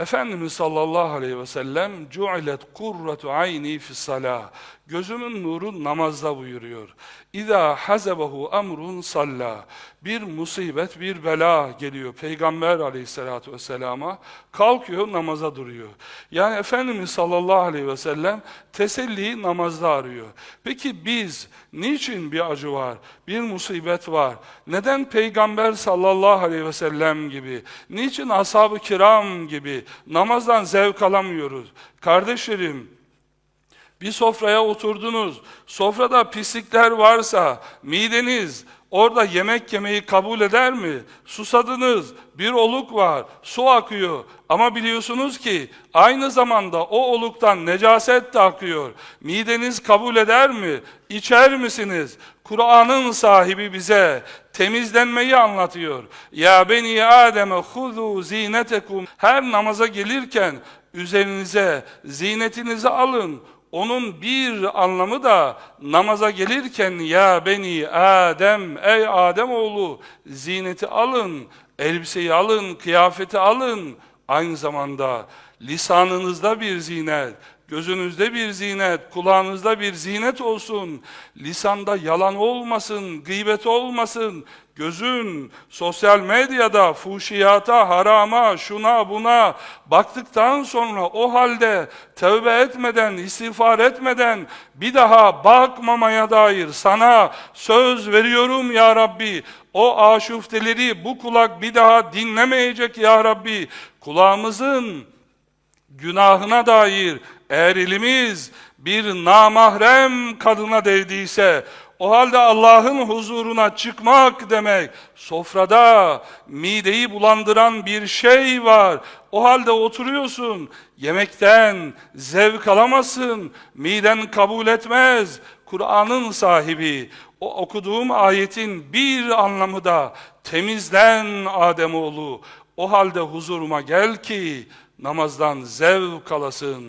Efendimiz sallallahu aleyhi ve sellem cu'ilet kurratu ayni fi salah. Gözümün nuru namazda buyuruyor. İza hazebehu emrun salla. Bir musibet, bir bela geliyor Peygamber aleyhissalatu vesselama. Kalkıyor namaza duruyor. Yani Efendimiz sallallahu aleyhi ve sellem teselliyi namazda arıyor. Peki biz niçin bir acı var, bir musibet var? Neden Peygamber sallallahu aleyhi ve sellem gibi, niçin ashab-ı kiram gibi namazdan zevk alamıyoruz? Kardeşlerim, bir sofraya oturdunuz. Sofrada pislikler varsa mideniz orada yemek yemeyi kabul eder mi? Susadınız, bir oluk var, su akıyor. Ama biliyorsunuz ki aynı zamanda o oluktan necaset de akıyor. Mideniz kabul eder mi? İçer misiniz? Kur'an'ın sahibi bize temizlenmeyi anlatıyor. Ya beni Adem'e huzu zinetekum. Her namaza gelirken üzerinize zinetinizi alın. Onun bir anlamı da namaza gelirken ya beni Adem ey Adem oğlu zineti alın, elbiseyi alın, kıyafeti alın. Aynı zamanda lisanınızda bir zinet, gözünüzde bir zinet, kulağınızda bir zinet olsun. Lisanda yalan olmasın, gıybet olmasın. Gözün sosyal medyada fuhşiyata, harama, şuna buna baktıktan sonra o halde tövbe etmeden, istiğfar etmeden bir daha bakmamaya dair sana söz veriyorum ya Rabbi. O aşufteleri bu kulak bir daha dinlemeyecek ya Rabbi. Kulağımızın günahına dair eğer elimiz bir namahrem kadına değdiyse o halde Allah'ın huzuruna çıkmak demek sofrada mideyi bulandıran bir şey var. O halde oturuyorsun yemekten zevk alamazsın. Miden kabul etmez. Kur'an'ın sahibi o okuduğum ayetin bir anlamı da temizlen Ademoğlu. O halde huzuruma gel ki namazdan zevk alasın.